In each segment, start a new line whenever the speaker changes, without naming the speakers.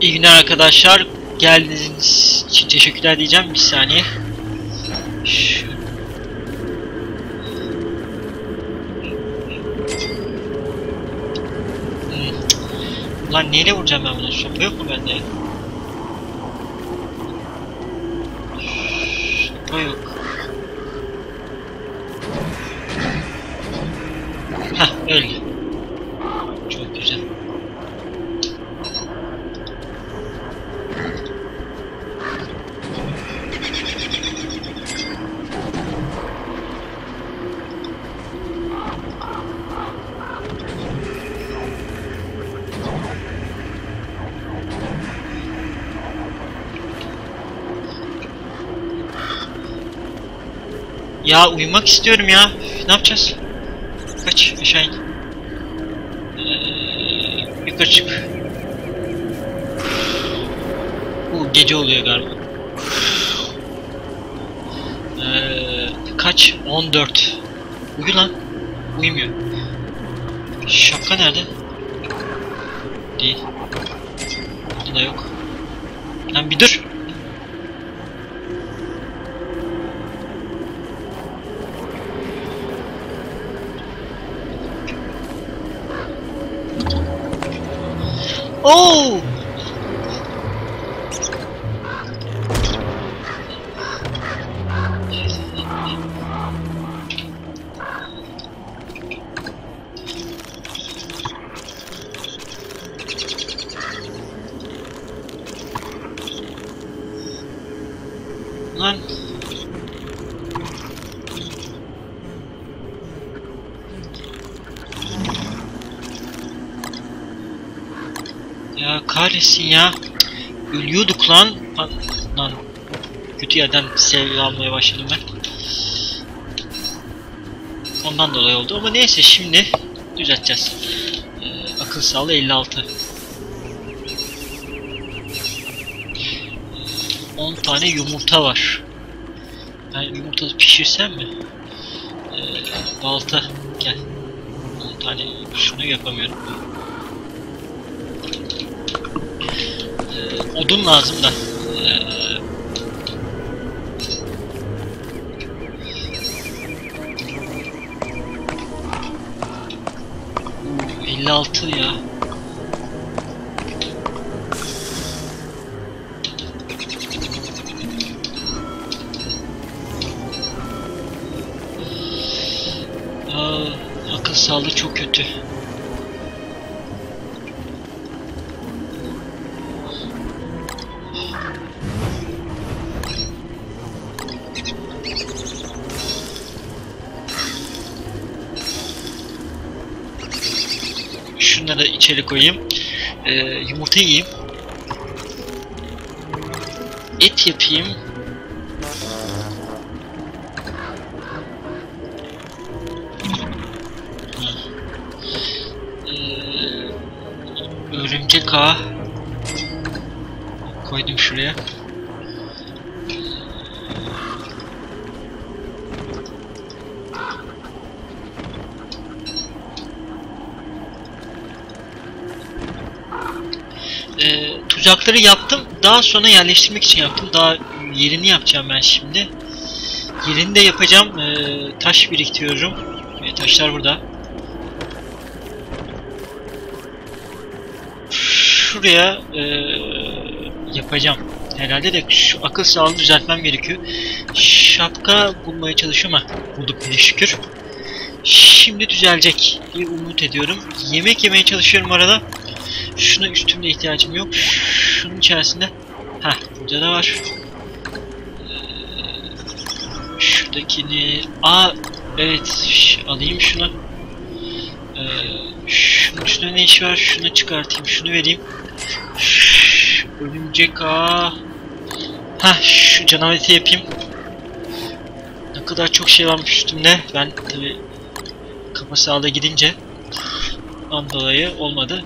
İyi günler arkadaşlar. Geldiğiniz için teşekkürler diyeceğim. Bir saniye. Şu... Hmm. Ulan neyle vuracağım ben bunu? Sopa yok mu bende? Sopa yok. Hah öldü. Çok güzel. Ya uyumak istiyorum ya. Ne yapacağız? Kaç aşağı in. Ee, yukarı çık. Bu gece oluyor galiba. Ee, kaç? 14. Uyu lan. Uyumuyor. Şapka nerede? Değil. Burada da yok. Lan bir dur. Oh! Lan kahretsin ya. Ölüyorduk lan. Lan, lan. Kötü yerden seviye almaya başladım ben. Ondan dolayı oldu ama neyse şimdi düzelteceğiz. Ee, akıl sağlığı 56. 10 tane yumurta var. Ben yumurta pişirsem mi? Ee, balta gel. 10 tane şunu yapamıyorum. Odun lazım da. Ee, uu, 56 ya. Aa, akıl sağlığı çok kötü. İçeri koyayım. Ee, yumurta yiyeyim. Et yapayım. Ee, örümcek ağı. Koydum şuraya. Tuzakları yaptım. Daha sonra yerleştirmek için yaptım. Daha yerini yapacağım ben şimdi. Yerini de yapacağım. E, taş biriktiriyorum. E, taşlar burada. Şuraya e, yapacağım. Herhalde de şu akıl sağlığını düzeltmem gerekiyor. Şapka bulmaya çalışıyorum ama bulduk bir şükür. Şimdi düzelecek diye umut ediyorum. Yemek yemeye çalışıyorum arada. Şuna üstümde ihtiyacım yok. Şunun içerisinde. Ha, burada da var. Ee, şuradakini. Aa, evet. alayım şunu. Ee, şunun üstünde ne iş var? Şunu çıkartayım. Şunu vereyim. Şş, örümcek aa. Ha, şu canavareti yapayım. Ne kadar çok şey varmış üstümde. Ben tabi kafa sağlığı gidince ondan dolayı olmadı.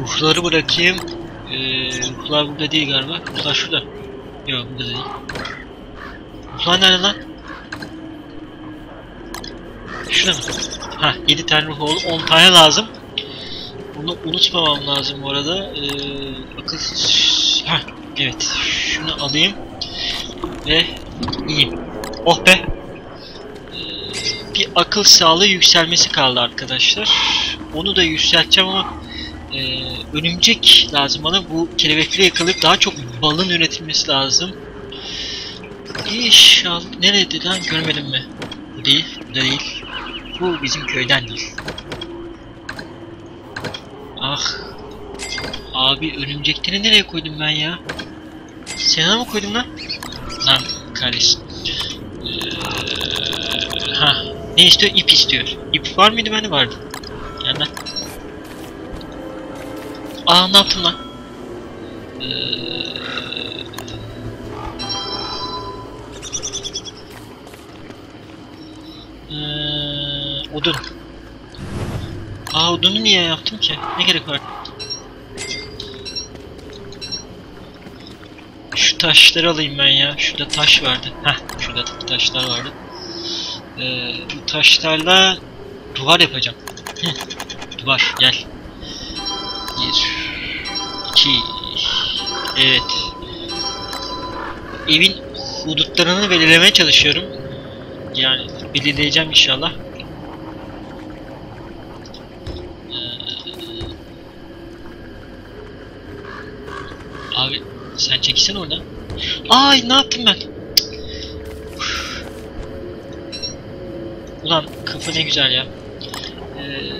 Ruhları bırakayım. Ee, ruhlar burada değil galiba. Ruhlar şurada. Yok burada değil. Ruhlar nerede lan? Şurada mı? Ha 7 tane ruh oldu. 10 tane lazım. Bunu unutmamam lazım bu arada. Ee, akıl... Heh, evet. Şunu alayım. Ve iyiyim. Oh be. Akıl sağlığı yükselmesi kaldı arkadaşlar. Onu da yükselteceğim ama e, örümcek lazım bana. Bu kelebekleri yakalayıp daha çok balın üretilmesi lazım. İnşallah. Nerede lan görmedim mi? Bu değil. Bu değil. Bu bizim köyden değil. Ah. Abi örümcekleri nereye koydum ben ya? Sana mı koydum lan? Lan kahretsin. Ee, ha. Ne istiyor? İp istiyor. İp var mıydı? Bende vardı. Gel lan. Aa ne yaptım lan? Ee, Ee, odun. Aa odunu niye yaptım ki? Ne gerek var? Şu taşları alayım ben ya. Şurada taş vardı. Heh, şurada taşlar vardı. Ee, bu taşlarla duvar yapacağım. Hı, duvar gel. Bir, iki, evet. Evin hudutlarını belirlemeye çalışıyorum. Yani belirleyeceğim inşallah. Ee, Abi sen çekilsene oradan. Ay ne yaptım ben? Ulan kafa ne güzel ya. Ee,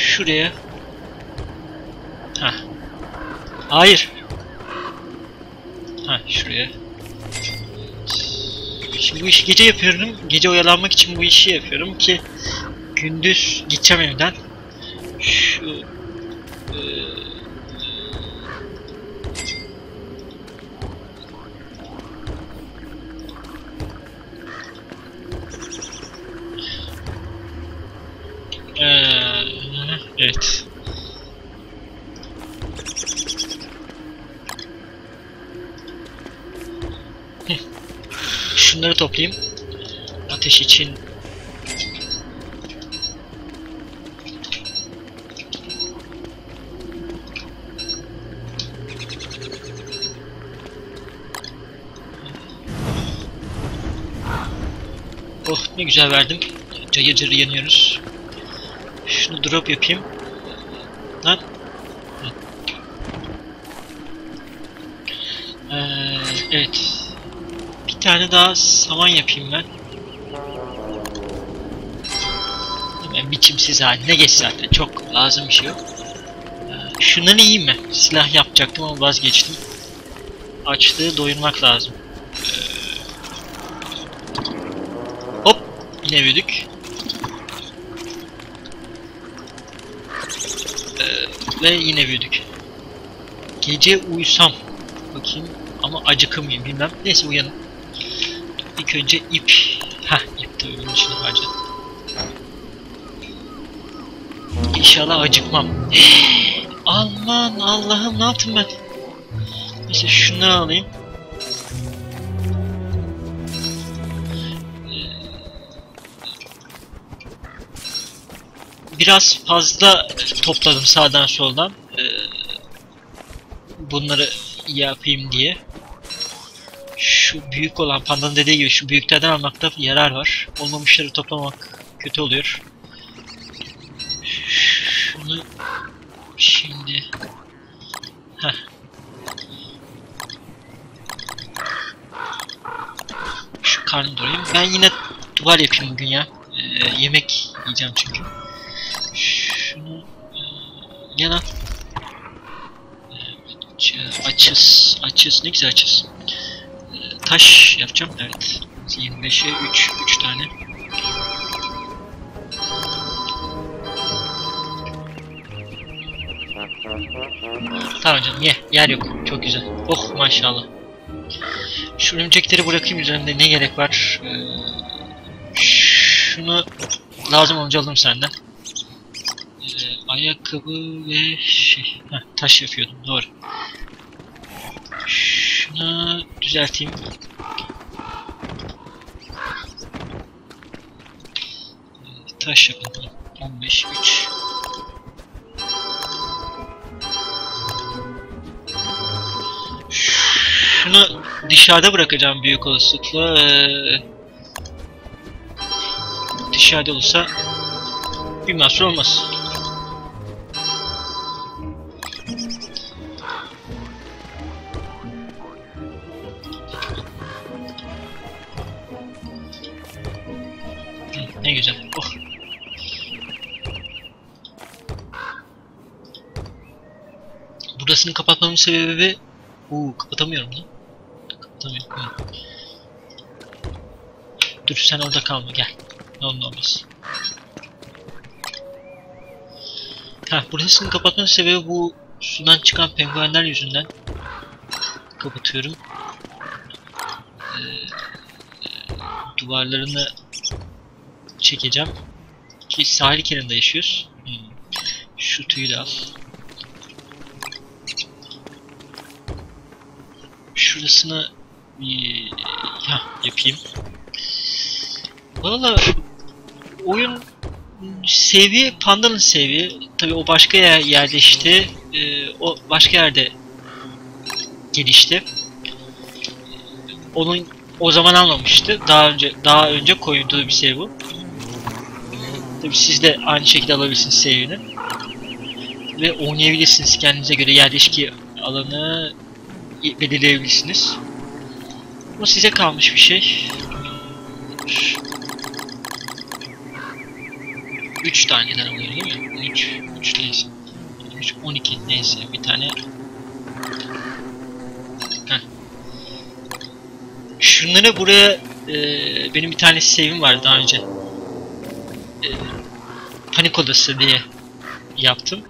şuraya. Ha. Hayır. Ha şuraya. Şimdi bu işi gece yapıyorum. Gece oyalanmak için bu işi yapıyorum ki gündüz gideceğim evden. Şu evet. Şunları toplayayım. Ateş için. Oh ne güzel verdim. Cayır cayır yanıyoruz. Şunu drop yapayım. Lan. Ee, evet. Bir tane daha saman yapayım ben. Hemen biçimsiz haline geç zaten. Çok lazım bir şey yok. Ee, şunları yiyeyim mi? Silah yapacaktım ama vazgeçtim. Açlığı doyurmak lazım. Ee, hop! Yine büyüdük. Ee, ve yine büyüdük. Gece uyusam. Bakayım ama acıkır bilmem. Neyse uyanın. İlk önce ip. Heh ip de bunun içine harcadım. İnşallah acıkmam. Aman Allah'ım ne yaptım ben? Neyse şunları alayım. Biraz fazla topladım sağdan soldan. Ee, bunları yapayım diye. Şu büyük olan pandanın dediği gibi şu büyüklerden almakta yarar var. Olmamışları toplamak kötü oluyor. Şunu şimdi Heh. Şu karnı doyurayım. Ben yine duvar yapayım bugün ya. Ee, yemek yiyeceğim çünkü. E, yana Evet, açız. Açız. Ne güzel açız. Ee, taş yapacağım. Evet. 25'e 3. 3 tane. Tamam canım ye. Yer yok. Çok güzel. Oh maşallah. Şu örümcekleri bırakayım üzerinde ne gerek var. Ee, şunu lazım olunca alırım senden ayakkabı ve şey, heh, taş yapıyordum doğru. Şuna düzelteyim. Ee, taş yapalım. 15, 3. Şunu dışarıda bırakacağım büyük olasılıkla. Ee, dışarıda olursa bir mahsur olmaz. Ne güzel. Oh. Burasını kapatmamın sebebi... Uuu kapatamıyorum lan. Kapatamıyorum. Hı. Dur sen orada kalma gel. Ne olur olmaz. Ha burasını kapatmanın sebebi bu sudan çıkan penguenler yüzünden. Kapatıyorum. Ee, duvarlarını çekeceğim. Ki sahil kenarında yaşıyoruz. Hmm. Şu tüyü de al. Şurasını bir ya yapayım. Valla oyun seviye Panda'nın seviye tabi o başka yer, yerde işte e, o başka yerde gelişti. Onun o zaman almamıştı. Daha önce daha önce koyduğu bir seviye bu. Tabi siz de aynı şekilde alabilirsiniz seviyeni. Ve oynayabilirsiniz kendinize göre yerleşki alanı belirleyebilirsiniz. Bu size kalmış bir şey. 3 taneden alıyor değil mi? 3, 3 neyse. 3, 12 neyse bir tane. Heh. Şunları buraya e, benim bir tane save'im vardı daha önce. E, panik odası diye yaptım.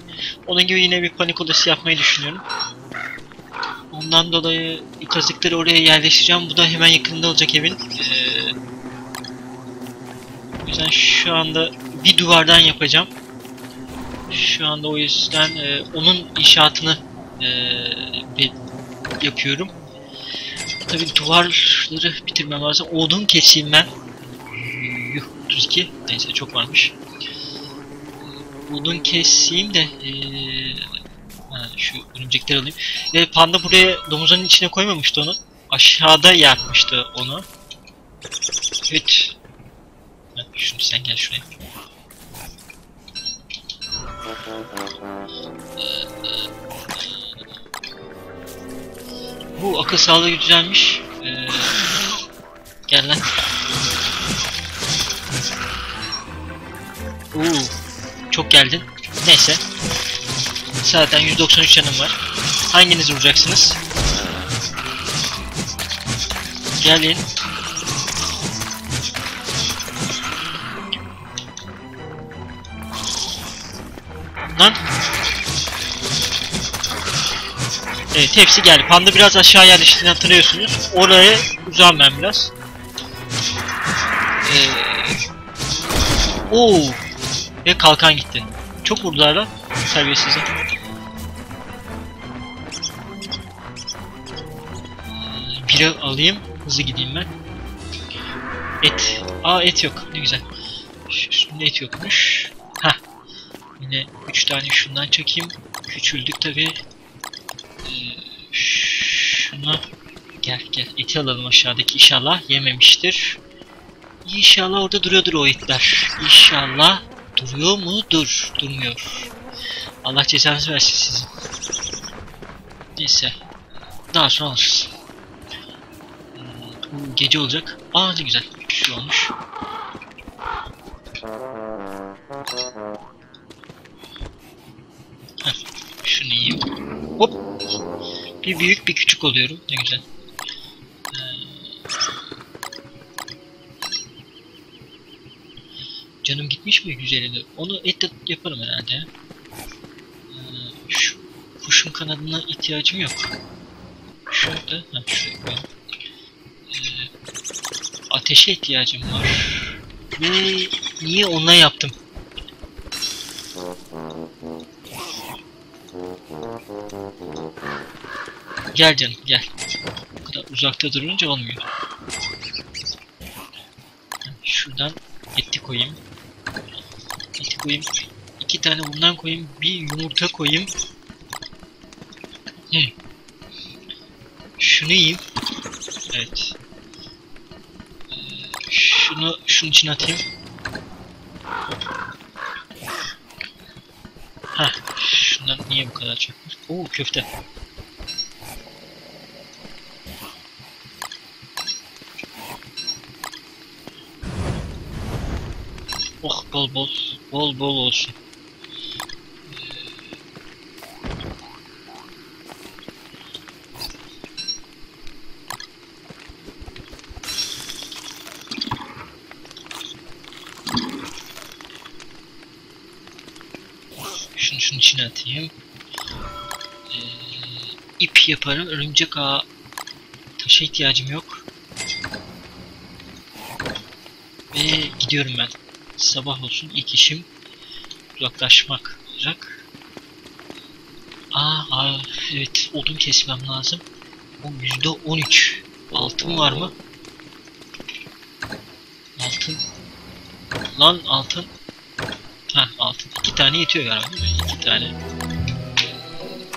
Onun gibi yine bir panik odası yapmayı düşünüyorum. Ondan dolayı kazıkları oraya yerleştireceğim. Bu da hemen yakında olacak evin. Ee, o yüzden şu anda bir duvardan yapacağım. Şu anda o yüzden e, onun inşaatını e, bir yapıyorum. Tabi duvarları bitirmem lazım. Odun keseyim ben. Yuh 32. Neyse çok varmış. Odun keseyim de e, ha, şu örümcekleri alayım. E, panda buraya domuzun içine koymamıştı onu. Aşağıda yapmıştı onu. Evet. Ha, şunu sen gel şuraya. Bu akıl sağlığı güzelmiş. Ee, gel lan. Oo, çok geldin. Neyse. Zaten 193 canım var. Hanginiz vuracaksınız? Gelin. Lan. Evet hepsi geldi. Panda biraz aşağı yerleştiğini hatırlıyorsunuz. Oraya uzağım ben biraz. Ee, Oo. Ve kalkan gitti. Çok vurdular lan. Terbiyesize. Biri alayım. Hızlı gideyim ben. Et. Aa et yok. Ne güzel. Üstünde et yokmuş. Ha. Yine 3 tane şundan çekeyim. Küçüldük tabi. Ee, şuna gel gel eti alalım aşağıdaki inşallah yememiştir. İnşallah orada duruyordur o etler. İnşallah duruyor mu? Dur. Durmuyor. Allah cezanızı versin sizin. Neyse. Daha sonra alırız. Hmm, Gece olacak. Aa ne güzel. Şu olmuş. Heh, şunu yiyeyim. Hop. Bir büyük bir küçük oluyorum. Ne güzel. Canım gitmiş mi güzelini? Onu et de yaparım herhalde. Ee, şu kuşun kanadına ihtiyacım yok. Şurada, ha şuraya. Ee, ateşe ihtiyacım var. Ve niye ona yaptım? Gel canım gel. Bu kadar uzakta durunca olmuyor. Şuradan eti koyayım. Koyayım. İki tane bundan koyayım. Bir yumurta koyayım. Hı. Şunu yiyeyim. Evet. Ee, şunu şunun için atayım. Ha, şundan niye bu kadar çok? Oo köfte. Oh bol bol bol bol olsun. Şunu şunun içine atayım. Ee, ip yaparım. Örümcek ağı taşa ihtiyacım yok. Ve gidiyorum ben. Sabah olsun ilk işim uzaklaşmak olacak. Aa, aa evet odun kesmem lazım. O yüzde on üç. Altın var mı? Altın. Lan altın. Ha altın. İki tane yetiyor galiba? İki tane.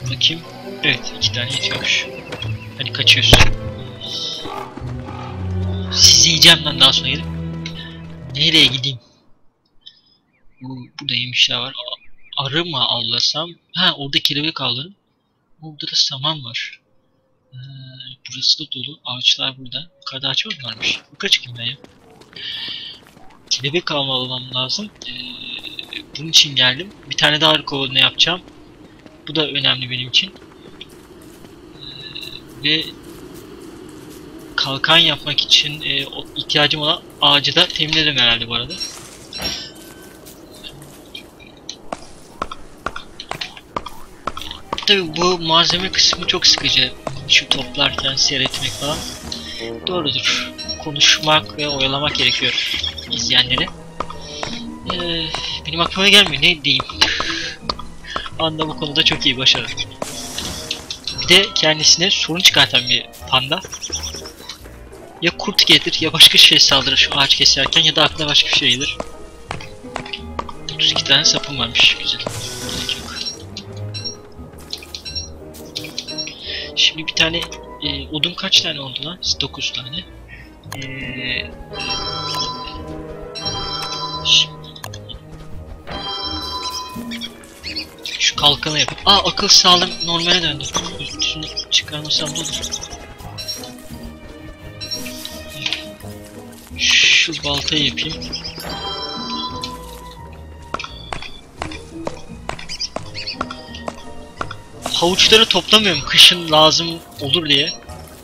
Bakayım. Evet iki tane yetiyormuş. Hadi kaçıyoruz. Sizi yiyeceğim lan daha sonra gelip. Nereye gideyim? Bu, burada yemişler var. Arı mı avlasam? Ha orada kelebek avlarım. Burada da saman var. Ee, burası da dolu. Ağaçlar burada. Yukarıda ağaç var mı varmış? Yukarı çıkayım ben ya. Kelebek avlamam lazım. Ee, bunun için geldim. Bir tane daha arı kovanı yapacağım. Bu da önemli benim için. Ee, ve kalkan yapmak için e, ihtiyacım olan ağacı da temin ederim herhalde bu arada. Tabi bu malzeme kısmı çok sıkıcı. Şu toplarken seyretmek falan. Doğrudur. Konuşmak ve oyalamak gerekiyor izleyenleri. Ee, benim aklıma gelmiyor. Ne diyeyim? Anda bu konuda çok iyi başarılı. Bir de kendisine sorun çıkartan bir panda. Ya kurt gelir ya başka şey saldırır şu ağaç keserken ya da aklına başka bir şey gelir. 32 tane sapım varmış. Güzel. Şimdi bir tane e, odun kaç tane oldu lan? 9 tane. Şimdi şu kalkanı yapıp Aa akıl sağlığım normale döndü. Üstünü çıkarmasam da olur. Şu baltayı yapayım. Havuçları toplamıyorum kışın lazım olur diye.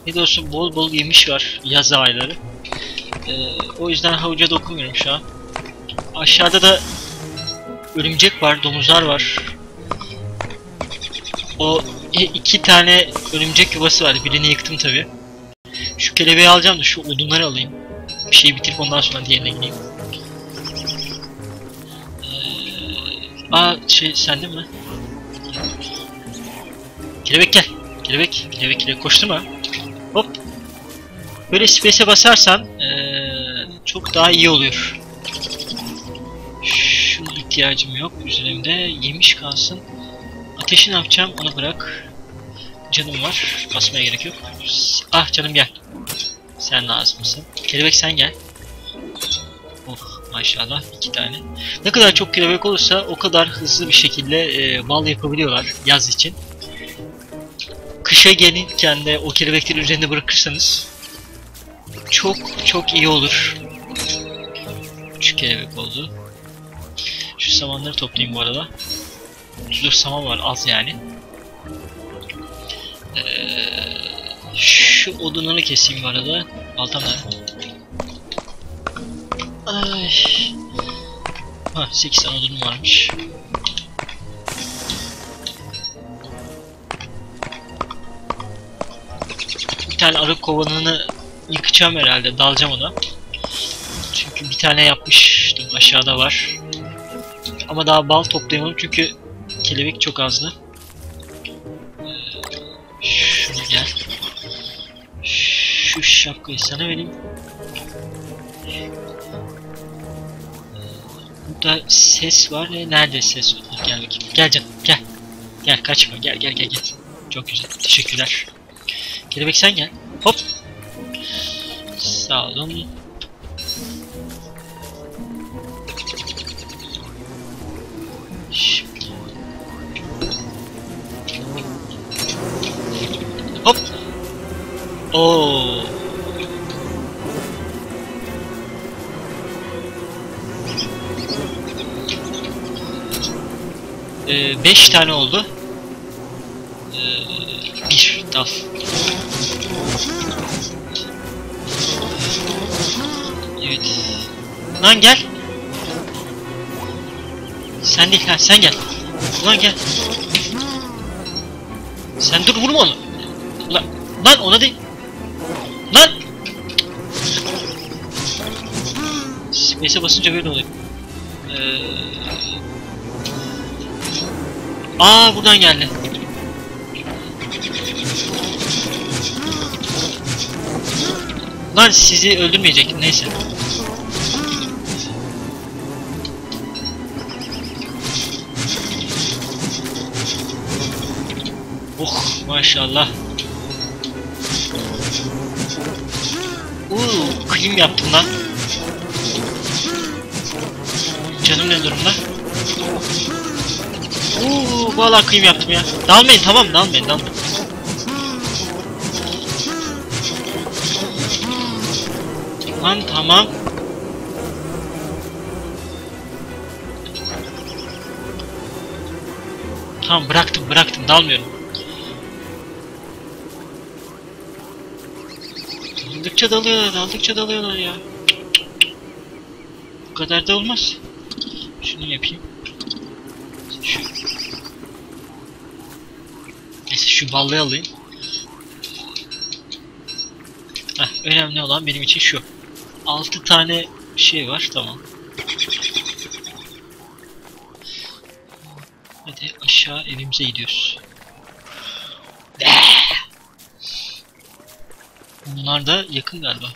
Ne de olsun bol bol yemiş var yaz ayları. Ee, o yüzden havuca dokunmuyorum şu an. Aşağıda da örümcek var, domuzlar var. O iki tane örümcek yuvası var. Birini yıktım tabi. Şu kelebeği alacağım da şu odunları alayım. Bir şeyi bitirip ondan sonra diğerine gideyim. Ee, aa şey sende mi? Kelebek gel. Kelebek, kelebek, kelebek koşturma. Hop. Böyle space'e basarsan ee, çok daha iyi oluyor. Şuna ihtiyacım yok üzerimde. Yemiş kalsın. Ateşi ne yapacağım onu bırak. Canım var. Basmaya gerek yok. Ah canım gel. Sen lazım mısın? Kelebek sen gel. Oh maşallah iki tane. Ne kadar çok kelebek olursa o kadar hızlı bir şekilde e, bal yapabiliyorlar yaz için. Kışa gelirken de o kelebekleri üzerinde bırakırsanız çok çok iyi olur. Üç kelebek oldu. Şu samanları toplayayım bu arada. 34 saman var az yani. Ee, şu odununu keseyim bu arada. Baltam? Ay. Ha 8 tane odunum varmış. Tane arı kovanını yıkacağım herhalde. Dalacağım ona. Çünkü bir tane yapmıştım. Aşağıda var. Ama daha bal toplayamadım çünkü kelebek çok azdı. Şunu gel. Şu şapkayı sana vereyim. Burada ses var. Nerede ses var? Gel bakayım. Gel canım gel. Gel kaçma gel gel gel gel. Çok güzel. Teşekkürler. Kelebek sen gel. Hop. Sağ olun. Hop. Oo. Ee, beş tane oldu. Lan gel. Sen değil ha sen gel. Ulan gel. Sen dur vurma onu. Lan, lan ona değil. Lan. Space'e basınca böyle oluyor. Ee... Aa buradan geldi. Lan sizi öldürmeyecek neyse. Maşallah. Uuu kıyım yaptım lan. Canım ne durumda? Uuu valla kıyım yaptım ya. Dalmayın tamam dalmayın dalmayın. Lan tamam. Tamam bıraktım bıraktım dalmıyorum. Daldıkça dalıyorlar daldıkça dalıyorlar ya. Bu kadar da olmaz. Şunu yapayım. Şu. Neyse şu ballayı alayım. Heh, önemli olan benim için şu. 6 tane şey var tamam. Hadi aşağı evimize gidiyoruz. Bunlar da yakın galiba.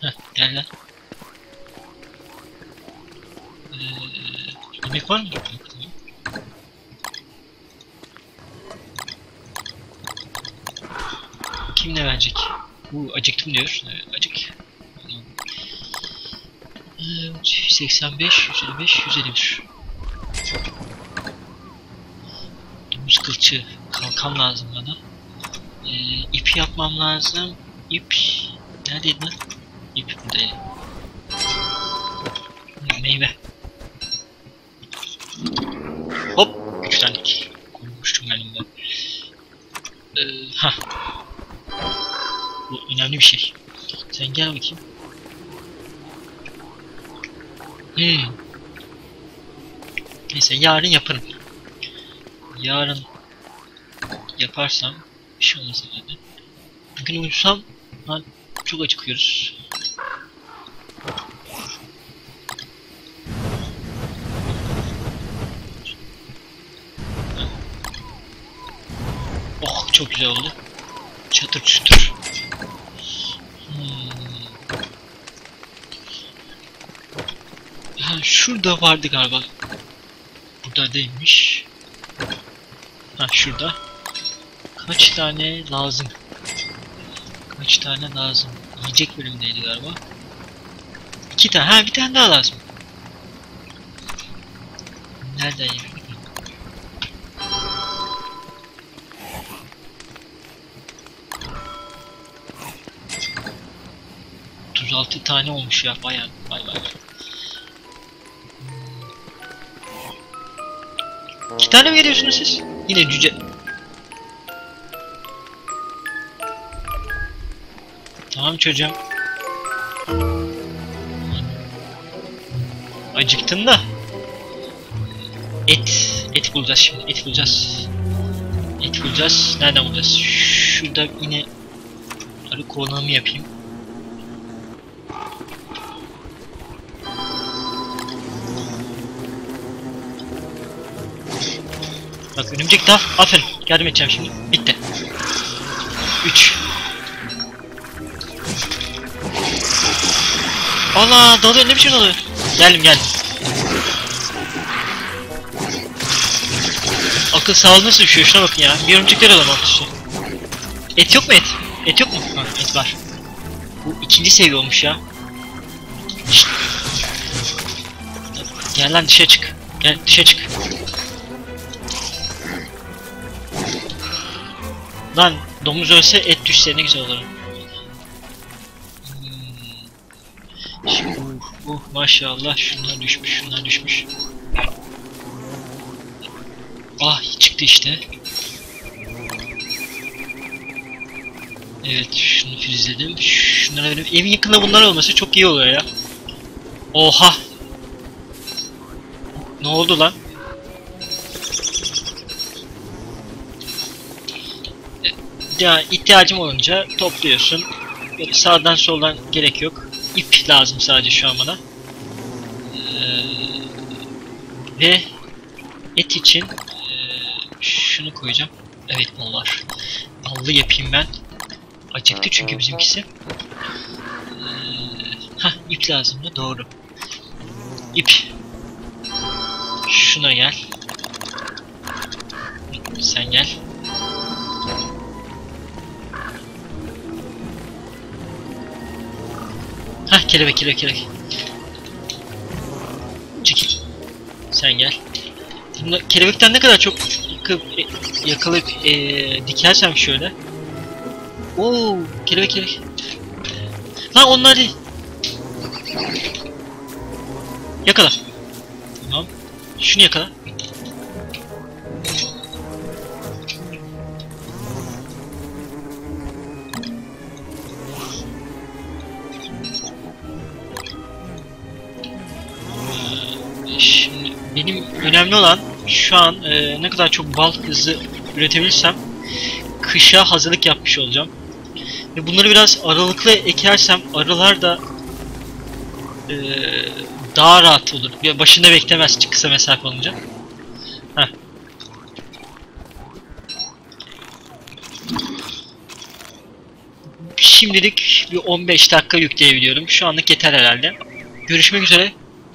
Heh, gel lan. Ee, yemek var mı? Kim ne verecek? Bu acıktım diyor. Evet, acık. Ee, 85, 155, 151. Domuz kılçı. Kalkan lazım bana. Ee, ip yapmam lazım. İp. Neredeydi lan? İp buradaydı. Meyve. Hop. Üç tane koymuştum elimde. Ee, ha. Bu önemli bir şey. Sen gel bakayım. Hmm. Neyse yarın yaparım. Yarın yaparsam bir şey olmaz herhalde. Bugün uyusam lan çok acıkıyoruz. Oh çok güzel oldu. Çatır çutur. Hmm. Ha, şurada vardı galiba. Burada değilmiş. Ha şurada. Kaç tane lazım? Kaç tane lazım? Yiyecek bölümdeydi galiba. İki tane. Ha bir tane daha lazım. Nereden yemek? 36 tane olmuş ya bayağı vay vay. İki tane mi veriyorsunuz siz? Yine cüce. Çocuğum. Acıktın da. Et. Et bulacağız şimdi. Et bulacağız. Et bulacağız. Nereden bulacağız? Şurada yine arı kovalama yapayım. Bak örümcek daha. Aferin. Yardım edeceğim şimdi. Bitti. 3. Allah dalıyor ne biçim dalıyor? Geldim geldim. Akıl sağlığı nasıl düşüyor şuna bakın ya. Bir örümcekler alalım alt üstü. Et yok mu et? Et yok mu? Ha, et var. Bu ikinci seviye olmuş ya. Şşt. Gel lan dışarı çık. Gel dışarı çık. Lan domuz ölse et düşse ne güzel olur. Maşallah şunlar düşmüş şunlar düşmüş. Ah çıktı işte. Evet şunu filizledim. Şunlara benim evin yakında bunlar olması çok iyi oluyor ya. Oha. Ne oldu lan? Ya ihtiyacım olunca topluyorsun. Böyle sağdan soldan gerek yok. İp lazım sadece şu an bana. Ee, ve et için ee, şunu koyacağım. Evet bal var. Ballı yapayım ben. Acıktı çünkü bizimkisi. Ee, hah ip lazım da doğru. İp. Şuna gel. Sen gel. Hah kelebek kelebek kelebek. Sen gel. Bunda, kelebekten ne kadar çok yıkıp, e, yakalayıp e, dikersem şöyle. Oo, kelebek kelebek. Lan onlar değil. Yakala. Tamam. Şunu yakala. Önemli olan şu an e, ne kadar çok bal hızlı üretebilirsem kışa hazırlık yapmış olacağım. Ve bunları biraz aralıklı ekersem arılar da e, daha rahat olur. Ya başında beklemez kısa mesafe olunca. Heh. Şimdilik bir 15 dakika yükleyebiliyorum. Şu anlık yeter herhalde. Görüşmek üzere.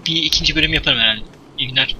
Bir ikinci bölüm yaparım herhalde. İyi günler.